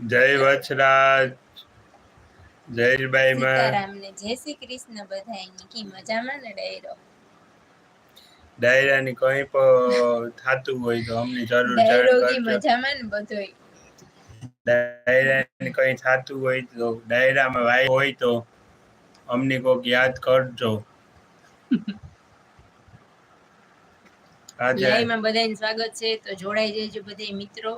જય વચરાજ. જયભાઈ માં. જય શ્રી કૃષ્ણ બધાયની. કી મજામાં ને ડાયરો? ડાયરાની કોઈ પણ થાતું હોય તો અમને જરૂર ડાયરો કી કરજો. મજામાં ને બધોય? ડાયરાની કોઈ થાતું હોય તો ડાયરામાં વાય હોય તો અમને કોક યાદ કરજો. આજે લાઈવમાં બધાયનું સ્વાગત છે. તો જોડાઈ જજો બધાય મિત્રો.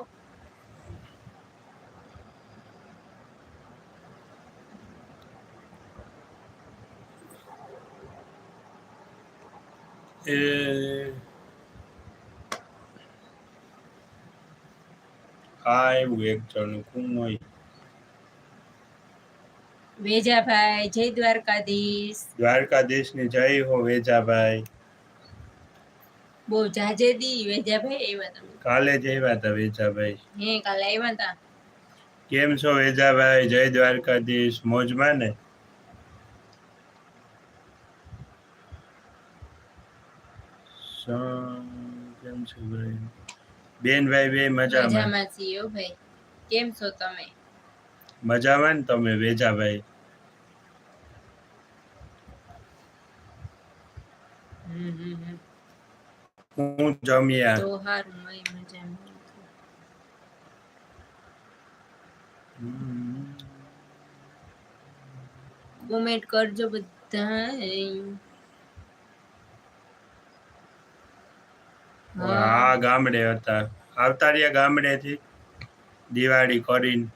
એ આ એવું એક જણું કોણ હોય. વેજાભાઈ જય દ્વારકાધીશ. ને જય હો વેજાભાઈ. બહુ જાજે દી વેજાભાઈ આવ્યા તમે. કાલે જ આવ્યા હતા વેજાભાઈ. હે કાલે આવ્યા તા. કેમ છો વેજાભાઈ? જય દ્વારકાધીશ. મોજમાં ને? કેમ છે ભાઈ બેન ભાઈ બે મજામાં મજામાં છીએ હો ભાઈ કેમ છો તમે મજામાં ને તમે વેજાભાઈ હમ હમ હમ. હું જમ્યા તો હારું મય મજામાં હમ. કોમેન્ટ કરજો બધા હા. ગામડે હતા. આવતા રહ્યા ગામડેથી દિવાળી કરીને.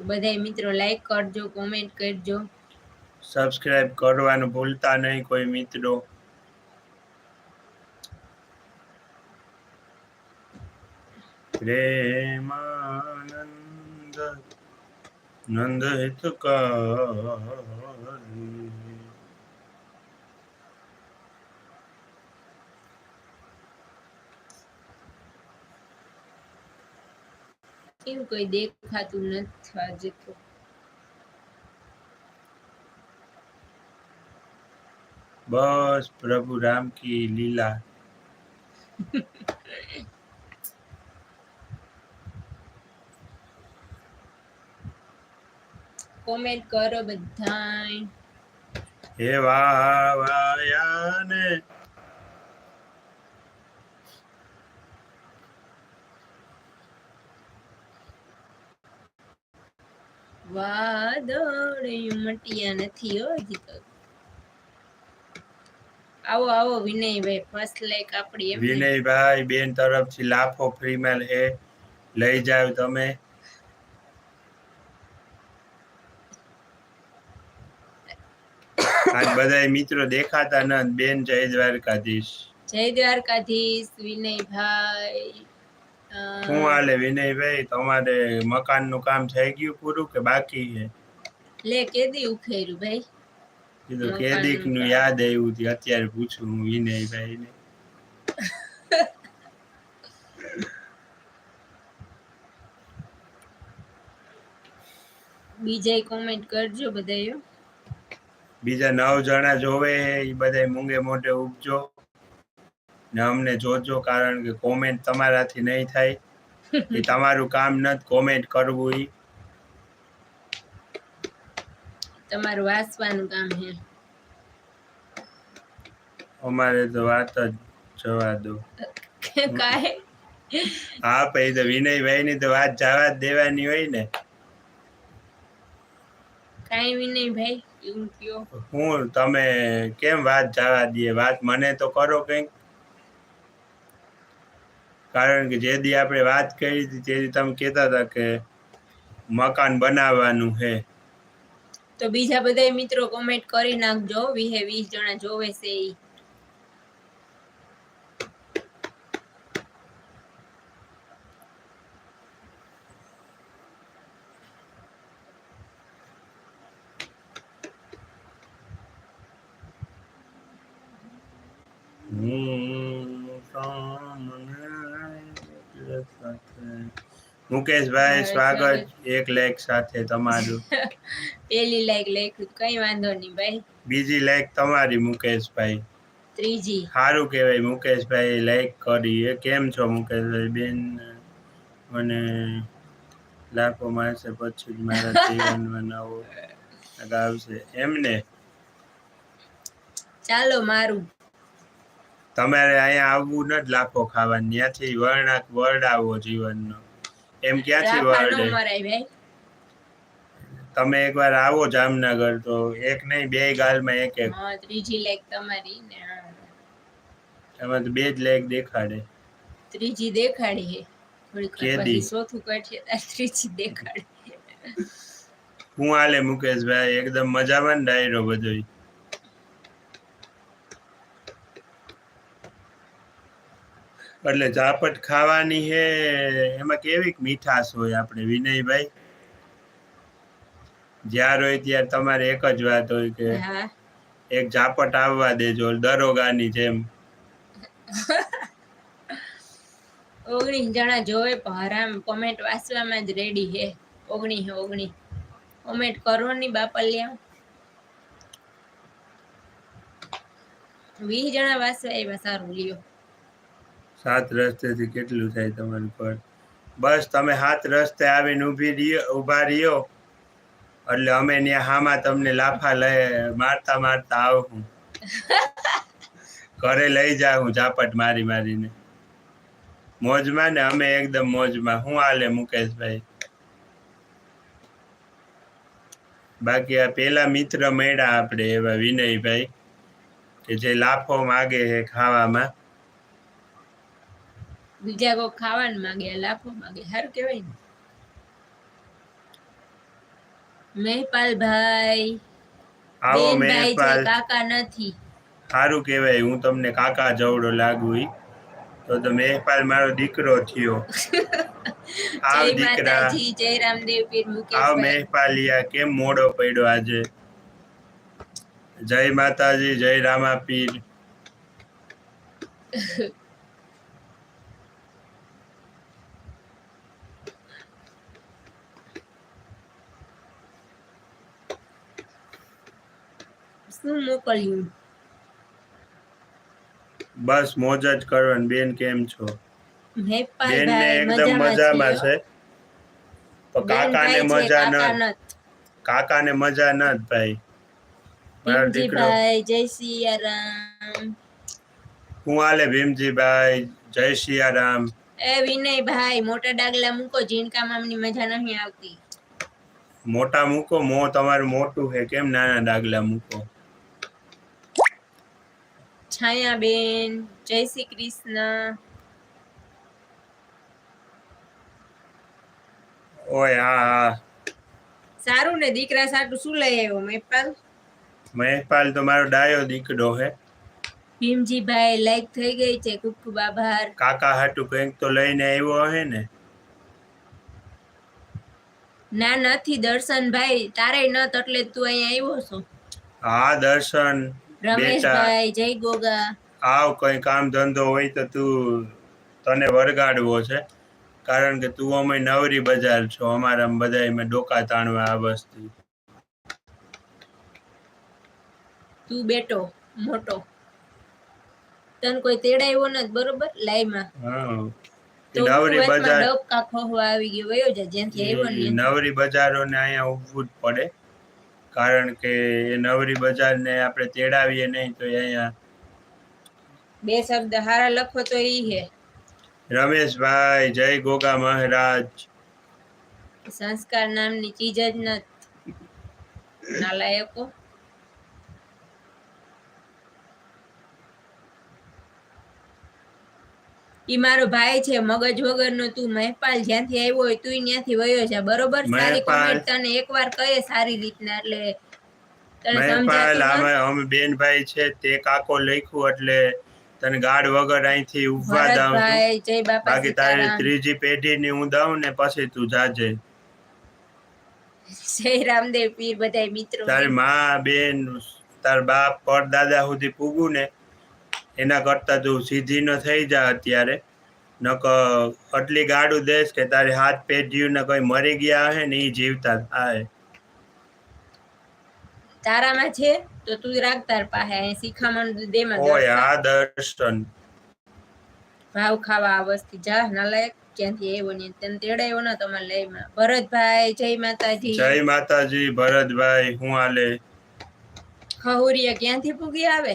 બધા મિત્રો લાઈક કરજો કોમેન્ટ કરજો. સબસ્ક્રાઇબ કરવાનું ભૂલતા નહીં કોઈ મિત્રો. પ્રેમાનંદ નંદ હિતકારી કેમ કોઈ દેખાતું નથી આજે તો બસ પ્રભુ રામ કી લીલા કોમેન્ટ કરો બધાય હે વાહ વાયાને વાદળ મટિયા નથી હો હજી તો. આવો આવો વિનયભાઈ ફર્સ્ટ લાઈક આપડી વિનયભાઈ બેન તરફથી લાફો ફ્રીમાં એ લઈ જાવ તમે. આજ બધા મિત્રો દેખાતા ન બેન જય દ્વારકાધીશ. જય દ્વારકાધીશ વિનયભાઈ. શું હાલે વિનયભાઈ તમારે મકાનનું કામ થઈ ગયું પૂરું કે બાકી છે? લે કેદી ઉખેર્યું ભાઈ. કીધું કેદીકનું યાદ આવ્યું હતું અત્યારે પૂછું હું વિનયભાઈ ને બીજાય કોમેન્ટ કરજો બધાયો બીજા નવ જણા જોવે એ બધા મૂંગે મોઢે ઉપજો. ને અમને જોજો કારણ કે કોમેન્ટ તમારાથી નહીં થાય. એ તમારું કામ નથી કોમેન્ટ કરવું ઈ. તમારું વાંચવાનું કામ છે. અમારે તો વાત જ જવા દો. કાય હા પછી તો વિનયભાઈ ની તો વાત જવા દેવાની હોય ને. કાઈ વિનયભાઈ હું તમે કેમ વાત જવા દઈએ? વાત મને તો કરો કંઈક. કારણ કે જે દી આપણે વાત કરી હતી તે દી તમે કહેતા હતા કે મકાન બનાવવાનું છે. તો બીજા બધા મિત્રો કોમેન્ટ કરી નાખજો વીહે વીસ જણા જોવે છે ઈ. હું તમને સાથે મુકેશભાઈ સ્વાગત. એક લાઈક સાથે તમારું. પેલી લાઈક લખ્યું. કઈ વાંધો નહીં ભાઈ. બીજી લાઈક તમારી મુકેશભાઈ ત્રીજી. સારું કહેવાય મુકેશભાઈ લાઈક કરી એ કેમ છો મુકેશભાઈ બેન મને લાખો માણસે પછી જ મારા જીવનમાં નવો આવશે. એમને ચાલો મારું. તમારે અહીંયા આવવું નથી લાખો ખાવાનું ત્યાંથી વર્ણાક વર્ડ આવો જીવનનો. એમ ક્યાંથી વર્ડ તમે એકવાર આવો જામનગર તો એક નહીં બે ગાલમાં એક એક. ત્રીજી લેગ તમારી ને એમાં તો બે જ લેગ દેખાડે. ત્રીજી દેખાડી હે થોડીક પછી ચોથું કાઢીએ ત્રીજી દેખાડી હું હાલે મુકેશભાઈ એકદમ મજામાં ને ડાયરો બધો એટલે ઝાપટ ખાવાની હે એમાં કેવી મીઠાશ હોય આપણે વિનયભાઈ? જ્યાર હોય ત્યારે તમારે એક જ વાત હોય કે એક ઝાપટ આવવા દેજો દરોગાની જેમ. ઓગણીસ જણા જોવે હરામ કોમેન્ટ વાંચવામાં જ રેડી હે ઓગણી હે ઓગણી કોમેન્ટ કરો ની બાપલિયા વીસ જણા વાંચવા એવા સારું લ્યો. સાત રસ્તેથી કેટલું થાય તમારું પર બસ તમે હાથ રસ્તે આવીને ઊભી રહ્યો, ઊભા રહ્યો. એટલે અમે ત્યાં હામાં તમને લાફા લઈ, મારતા મારતા આવું ઘરે લઈ જાઉં ઝાપટ મારી મારીને. મોજમાં ને અમે એકદમ મોજમાં. હું હાલે મુકેશભાઈ? બાકી આ પેલા મિત્ર મળ્યા આપણે એવા વિનયભાઈ, કે જે લાફો માગે છે ખાવામાં. બીજા કોઈ ખાવાનું માગે લાખો માગે સારું કહેવાય ને. મહેપાલભાઈ આવો મહેપાલ. કાકા નથી. સારું કહેવાય હું તમને કાકા જવડો લાગુ તો તો મહેપાલ મારો દીકરો થયો. આવ દીકરા. જય રામદેવ પીર આવ મુકેશભાઈ મહેપાલિયા કેમ મોડો પડ્યો આજે? જય માતાજી જય રામાપીર. શું મોકલ્યું? બસ મોજ જ કરવાની બેન કેમ છો? બેન ને એકદમ મજામાં છે. કાકા કાકાને મજા ન કાકા ને કાકાને મજા ન ભાઈ. ભીમજીભાઈ જય સિયારામ. હું હાલે ભીમજીભાઈ જય સિયારામ. એ વિનયભાઈ મોટા ડાગલા મૂકો ઝીણકામાં મામની મજા નહીં આવતી. મોટા મૂકો મો તમારું મોટું છે કેમ નાના ડાગલા મૂકો? છાયાબેન જય શ્રી કૃષ્ણ. ઓય સારું ને દીકરા સાટું શું લઈ આવ્યો મહેપાલ? મહેપાલ તો મારો ડાયો દીકરો હે. ભીમજીભાઈ લાઈક થઈ ગઈ છે ખૂબ ખૂબ આભાર. કાકા હાટું કંઈક તો લઈને આવ્યો હે ને. ના નથી દર્શનભાઈ તારે ન એટલે તું અહીંયા આવ્યો છો? હા દર્શન. રમેશભાઈ જય ગોગા. આવ કઈ કામ ધંધો હોય તો તું તને વરગાડવો છે. કારણ કે તું અમે નવરી બજાર છો. અમારા બધા ડોકા તાણવા આ વસ્તુ. તું બેટો મોટો. તને કોઈ તેડાયો નથી બરોબર? લાઈમાં. નવરી બજાર ડબકા ખોહવા આવી ગયો વયો જા જેથી આવ્યો નવરી બજારોને અહીંયા ઊભવું જ પડે. કારણ કે એ નવરી બજારને આપણે તેડાવીએ નહીં તો એ અહીંયા બે શબ્દ હારા લખો તો ઈ હે. રમેશભાઈ જય ગોગા મહારાજ. સંસ્કાર નામની ચીજ જ નથી. નાલાયકો. ઈ મારો ભાઈ છે મગજ વગરનો તું મહેપાલ જ્યાંથી આવ્યો હોય તું ત્યાંથી વયો છે બરોબર? સારી. કોમેન્ટ તને એકવાર કહે સારી રીતના એટલે મહેપાલ અમે અમે બેન ભાઈ છે તે કાકો લખ્યું એટલે તને ગાઢ વગર અહીંથી ઊભા દઉં બાકી તારી ત્રીજી પેઢી ની હું દઉં ને પછી તું જાજે. જય રામદેવ પીર બધા મિત્રો. તારી માં બેન તાર બાપ પરદાદા સુધી પૂગું ને એના કરતા તું સીધી ન થઈ જા અત્યારે. નક આટલી ગાડું દેશ કે તારે હાથ પેઢીઓને કોઈ મરી ગયા હે ને એ જીવતા થાય તારામાં છે? તો તું રાખ તાર પાસે શિખામણ દેમાં ઓય દર્શન. આ દર્શન. ભાવ ખાવા આ વસ્તી જા નલાયક. ક્યાંથી આવ્યો ને તને તેડાયો ને તમારે લઈમાં ભરતભાઈ જય માતાજી. જય માતાજી ભરતભાઈ હું આલે ખહુરિયા ક્યાંથી પૂગી આવે?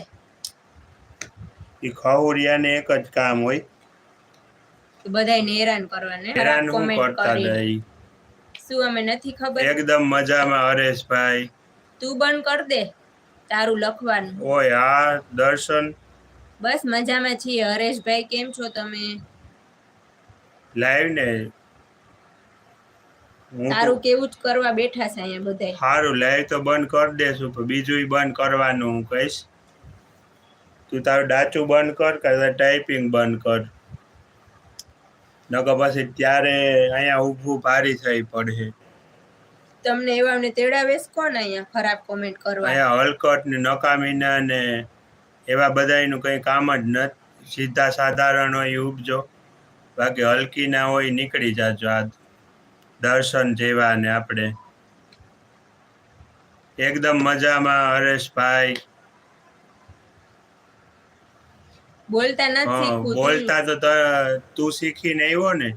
ઈ ખવરિયાને એક જ કામ હોય. બધાને હેરાન કરવાને હેરાન હું કરતા નહીં શું અમે નથી ખબર? એકદમ મજામાં હરેશભાઈ. તું બંધ કર દે તારું લખવાનું. ઓય હા દર્શન. બસ મજામાં છીએ. હરેશભાઈ કેમ છો તમે? લાઈવ ને. તારું કેવું જ કરવા બેઠા છે અહીંયા સારું લાઈવ તો બંધ કરી દેશું પણ બીજું બંધ કરવાનું હું કહીશ. તું તારું ડાચું બંધ કર કે ટાઈપિંગ બંધ કર. નકર પછી ત્યારે અહીંયા ઊભું ભારી થઈ પડે તમને એવાને તેડાવેશ કોણ અહીંયા ખરાબ કોમેન્ટ કરવા. અહીંયા હલકટ ને નકામીના ને એવા બધાયનું કંઈ કામ જ નથી સીધા સાધારણ હોય ઉપજો. બાકી હલકી ના હોય નીકળી જાજો આ દર્શન જેવા ને આપણે. એકદમ મજામાં હરેશભાઈ. બોલતા નથી શીખવું બોલતા તો ત- શીખીને આવ્યો ને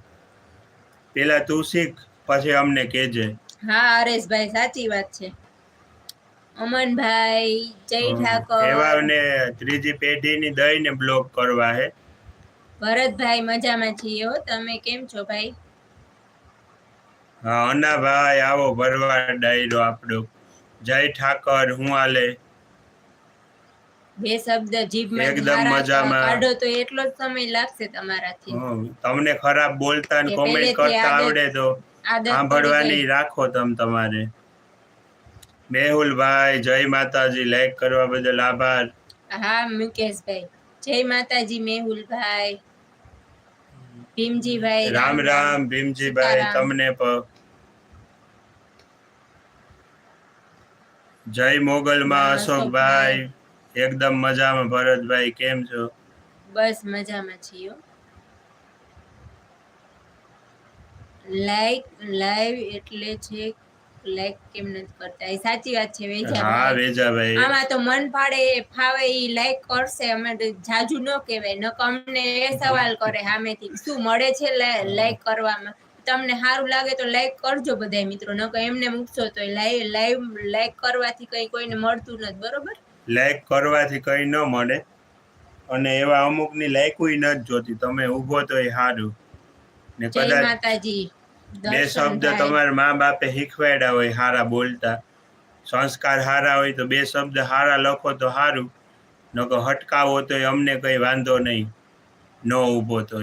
પેલા તું શીખ પછી અમને કેજે હા હરેશભાઈ સાચી વાત છે. અમનભાઈ જય ઠાકોર. એવાને ત્રીજી પેઢીની દઈને બ્લોક કરવા હે. ભરતભાઈ મજામાં છીએ હો. તમે કેમ છો ભાઈ? હા અનાભાઈ આવો ભરવા ડાયરો આપણો. જય ઠાકર હું હાલે? બે શબ્દ જીભમાં એકદમ મજામાં. કાઢો તો એટલો જ સમય લાગશે તમારાથી. તમને ખરાબ બોલતા ને કોમેન્ટ કરતા આવડે તો સાંભળવાની રાખો તમ તમારે. મેહુલભાઈ જય માતાજી. લાઈક કરવા બદલ આભાર. હા મુકેશભાઈ. જય માતાજી મેહુલભાઈ. ભીમજીભાઈ રામ રામ ભીમજીભાઈ. તમને પણ જય મોગલમાં અશોકભાઈ. એકદમ મજામાં ભરતભાઈ કેમ છો? બસ મજામાં છીએ. લાઈક લાઈવ એટલે છે લાઈક કેમ નથી કરતા? એ સાચી વાત છે હા વેજાભાઈ. આમાં તો મન ફાડે ફાવે ઈ લાઈક કરશે. અમે જાજુ ન કહેવાય. ન અમને એ સવાલ કરે સામેથી શું મળે છે લાઈક કરવામાં? તમને સારું લાગે તો લાઈક કરજો બધાય મિત્રો. નક એમને મૂકશો તો લાઈવ લાઈવ લાઈક કરવાથી કઈ કોઈને મળતું નથી. બરોબર? લાઈક કરવાથી કંઈ ન મળે. અને એવા અમુકની લાઈકુય જ જોતી. તમે ઊભો તો એ સારું ને કદાચ બે શબ્દ તમારા મા બાપે શીખવાડ્યા હોય હારા બોલતા. સંસ્કાર હારા હોય તો બે શબ્દ હારા લખો તો સારું નકર હટકાવો તો અમને કઈ વાંધો નહીં. ન ઊભો તો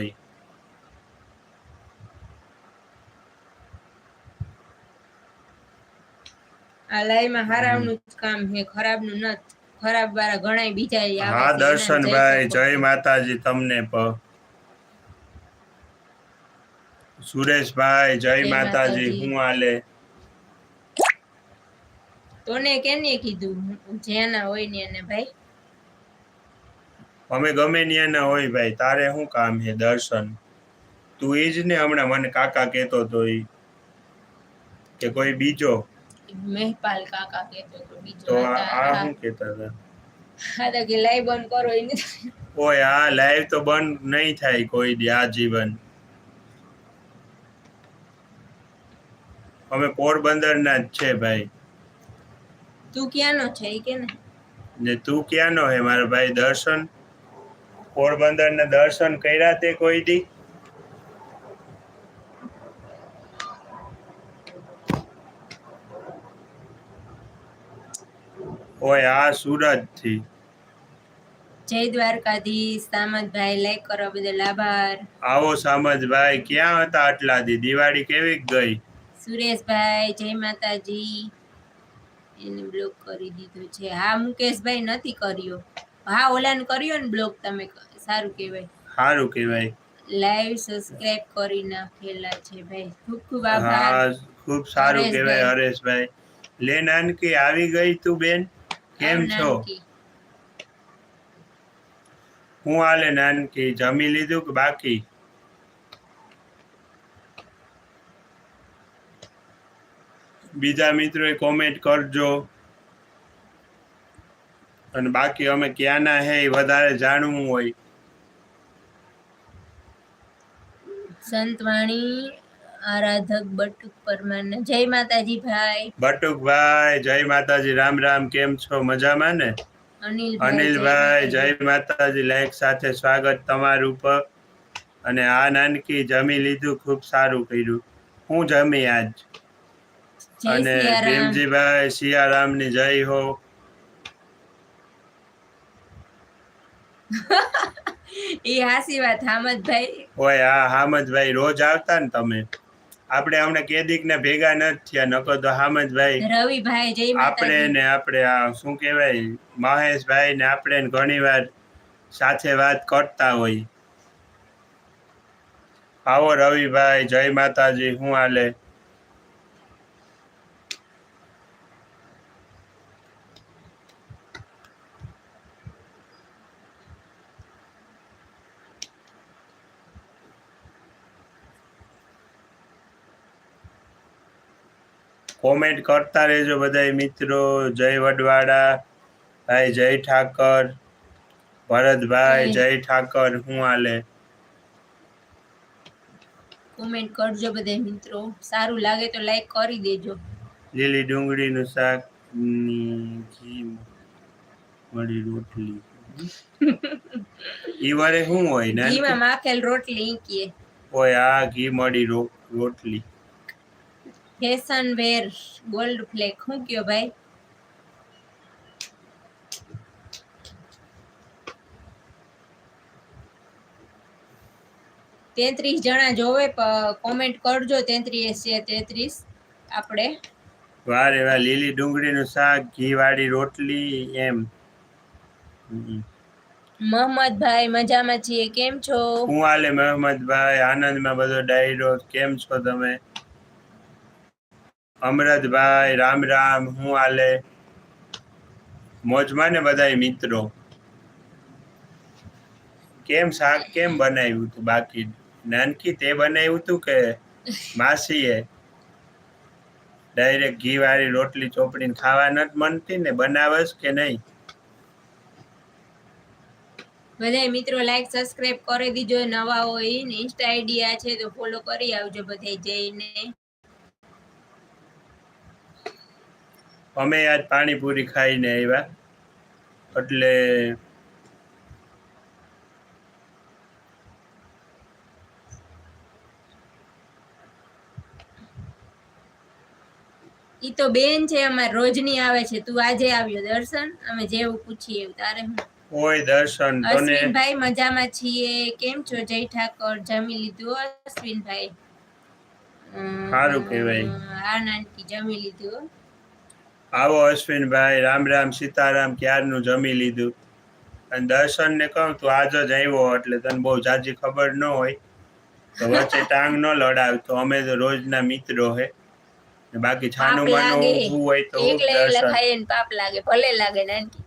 આ લાઈમાં હારાવનું જ કામ છે ખરાબનું નથી ખરાબ વાળા ઘણા બીજા હા દર્શનભાઈ જય માતાજી તમને પણ સુરેશભાઈ જય માતાજી. હું હાલે? તોને કેને કીધું? જેના હોય ને એને ભાઈ. અમે ગમે ત્યાંના હોય ભાઈ તારે શું કામ છે દર્શન? તું એ જ ને હમણાં મને કાકા કહેતો તો ઈ કે કોઈ બીજો મહેપાલ કાકા કહેતો હતો બીજો તો આ હા. શું કહેતા હતા? હા તો કે લાઈવ બંધ કરો એને ઓય આ લાઈવ તો બંધ નહીં થાય કોઈ દી આ જીવન. અમે પોરબંદરના જ છે ભાઈ. તું ક્યાંનો છે એ કે ને? ને તું ક્યાંનો હે મારા ભાઈ દર્શન? પોરબંદરના દર્શન કર્યા તે કોઈ દી? ઓય આ સુરતથી જય દ્વારકાધીશ સામતભાઈ લાઈક કરો બદલ આભાર. આવો સામજભાઈ ક્યાં હતા આટલા દી? દિવાળી કેવી ગઈ? સુરેશભાઈ જય માતાજી. એને બ્લોક કરી દીધો છે. હા મુકેશભાઈ નથી કર્યો. હા ઓલાને કર્યો ને બ્લોક તમે સારું કહેવાય. સારું કહેવાય. લાઈવ સબસ્ક્રાઇબ કરી નાખેલા છે ભાઈ. ખૂબ ખૂબ આભાર. ખૂબ સારું. કહેવાય હરેશભાઈ. લે નાનકી આવી ગઈ તું બેન? કેમ છો? હું હાલે નાનકી? જમી લીધું કે બાકી? બીજા મિત્રોએ કોમેન્ટ કરજો. અને બાકી અમે ક્યાંના હે એ વધારે જાણવું હોય. સંતવાણી આરાધક બટુક પરમાર જય માતાજી ભાઈ. બટુકભાઈ જય માતાજી. રામ રામ કેમ છો? મજામાં ને? અનિલભાઈ જય માતાજી. લાઈક સાથે સ્વાગત તમારું પર અને આ નાનકી જમી લીધું ખૂબ સારું કર્યું. હું જમી આજ. અને ભીમજીભાઈ સિયારામની જય હો. એ હાસી વાત હામદભાઈ. ઓય હા હામદભાઈ રોજ આવતા ને તમે? આપણે હમણાં કેદીક ને ભેગા નથી થયા નકો તો હામદભાઈ રવિભાઈ જય આપણે ને આપણે આ શું કહેવાય મહેશભાઈ ને આપણે ઘણી વાર સાથે વાત કરતા હોય. આવો રવિભાઈ જય માતાજી હું હાલે? કોમેન્ટ કરતા રહેજો બધા મિત્રો. જય વડવાડા. ભાઈ જય ઠાકર. ભરતભાઈ જય. ઠાકર. હું હાલે? કોમેન્ટ કરજો બધા મિત્રો. સારું લાગે તો લાઈક કરી દેજો. લીલી ડુંગળીનું શાકની ઘી મળી રોટલી. ઈ વરે શું હોય ને ઘીમાં માખેલ રોટલી ઈંકીએ હોય આ ઘી મળી રોટલી. ફેશન વેર ગોલ્ડ ફ્લેક શું કયો ભાઈ? તેત્રીસ જણા જોવે કોમેન્ટ કરજો. તેત્રીસ છે તેત્રીસ. આપણે વારે વાહ લીલી ડુંગળીનું શાક ઘી વાળી રોટલી એમ. હમ. મોહમ્મદભાઈ મજામાં છીએ. કેમ છો? હું હાલે મોહમ્મદભાઈ આનંદમાં બધો ડાયરો. કેમ છો તમે? અમરતભાઈ, રામ રામ, હું આલે. મોજમાં ને બધા મિત્રો. કેમ શાક કેમ બનાવ્યું હતું બાકી? નાનકી તે બનાવ્યું હતું કે માસીએ? ડાયરેક્ટ ઘી વાળી રોટલી ચોપડીને ખાવા નથી મનતી ને બનાવસ કે નહીં? બધા મિત્રો લાઈક સબસ્ક્રાઇબ કરી દીજો. નવા હોય ને ઇન્સ્ટા આઈડિયા છે તો ફોલો કરી આવજો બધે જઈને. અમે આજ પાણીપુરી ખાઈને આવ્યા. એટલે ઈ તો બેન છે અમાર રોજની આવે છે. તું આજે આવ્યો દર્શન? અમે જેવું પૂછીએ એવું. તારે હું? ઓય દર્શન તને? અશ્વિનભાઈ મજામાં છીએ. કેમ છો? જય ઠાકોર. જમી લીધું અશ્વિનભાઈ? સારું કહેવાય. હા નાનકી જમી લીધું આવો અશ્વિનભાઈ રામ રામ સીતારામ ક્યારનું જમી લીધું? અને દર્શનને કહું તું આજ જ આવ્યો એટલે તને બહુ જાજી ખબર ન હોય. તો વચ્ચે ટાંગ ન લડાવતો અમે તો રોજના મિત્રો હે. બાકી છાનું માનું ઊભું હોય તો એકલા ને પાપ લાગે ભલે લાગે નાનકી.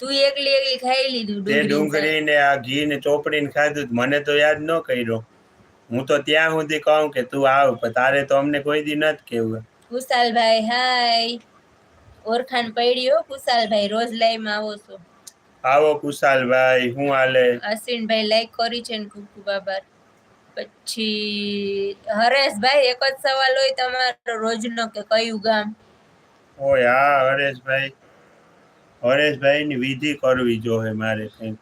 તું એકલી એકલી ખાઈ લીધું તે ડુંગળી ડુંગળી ને આ ઘી ને ચોપડી ને ખાધું મને તો યાદ ન કર્યો. હું તો ત્યાં સુધી કહું કે તું આવ તારે તો અમને કોઈ દી નથી કેવું કુશાલભાઈ હાય. ઓરખાણ પડ્યો. કુશાલભાઈ રોજ લાઈવ આવો છો. આવો કુશાલભાઈ હું હાલે? અશ્વિનભાઈ લાઈક કરી છે ને ખૂબ ખૂબ આભાર. પછી હરેશભાઈ એક જ સવાલ હોય તમારો રોજનો કે કયું ગામ? ઓય હા હરેશભાઈ. હરેશભાઈ ની વિધિ કરવી જોઈએ મારે કઈ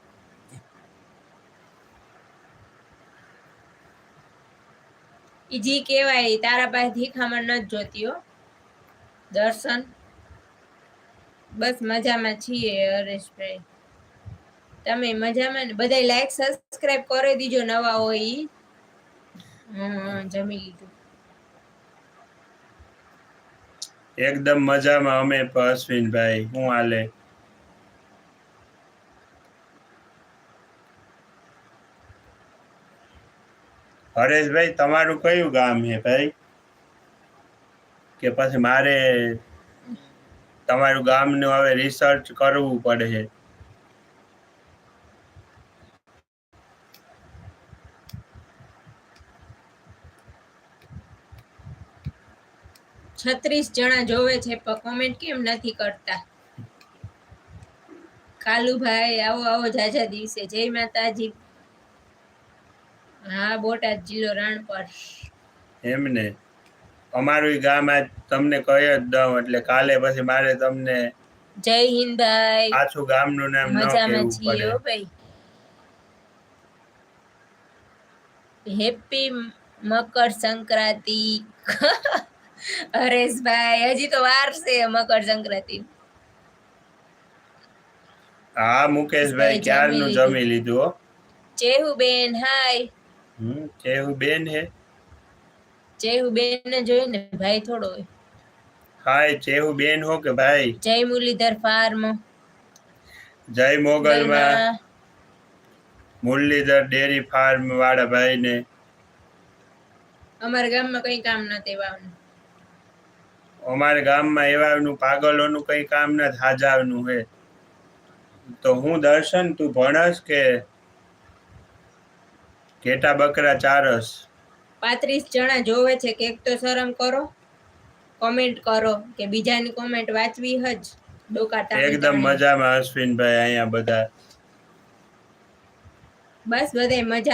ઈ જી કહેવાય તારા પાસે ધીખામણ જ જોતી હો. દર્શન. બસ મજામાં છીએ, હરેશભાઈ. તમે મજામાં ને? બધાય લાઈક સબસ્ક્રાઇબ કરી દીજો નવા હોય જમી લીધું. એકદમ મજામાં અમે અશ્વિનભાઈ, હું હાલે? હરેશભાઈ, તમારું કયું ગામ છે ભાઈ? કે પછી મારે તમારું ગામનું હવે રિસર્ચ કરવું પડે. છે છત્રીસ જણા જોવે છે પણ કોમેન્ટ કેમ નથી કરતા? કાલુભાઈ આવો આવો જાજા દિવસે. જય માતાજી. હા બોટાદ જીરો રાણપર. એમને અમારું ગામ આજ તમને કહી જ દઉં એટલે કાલે પછી મારે તમને જય હિન્દ ભાઈ. પાછું ગામનું નામ ન હો પડે. ભાઈ. હેપી મકર સંક્રાંતિ. હરેશભાઈ હજી તો વાર છે મકર સંક્રાંતિ. હા મુકેશભાઈ ક્યારનું. જમી લીધું? ચેહુ બેન હાય. હમ ચેહુ બેન હે. ચેહુ બેન ને જોઈ ને ભાઈ થોડો હોય. હાય ચેવું બેન હો કે ભાઈ? જય મુરલીધર ફાર્મ. જય મોગલમાં. મુરલીધર ડેરી ફાર્મ વાળા ભાઈ ને અમારા ગામમાં કઈ કામ નથી વાવનું અમારા ગામમાં એવાનું પાગલોનું કઈ કામ નથી હાજાવનું હે. તો હું દર્શન તું ભણસ કે? ઘેટા બકરા ચારસ? પાંત્રીસ જણા જોવે છે કે એક તો શરમ કરો કોમેન્ટ કરો કે બીજાની કોમેન્ટ વાંચવી હજ. ડોકાતા એકદમ મજામાં અશ્વિનભાઈ અહીંયા બધા. બસ બધાય મજા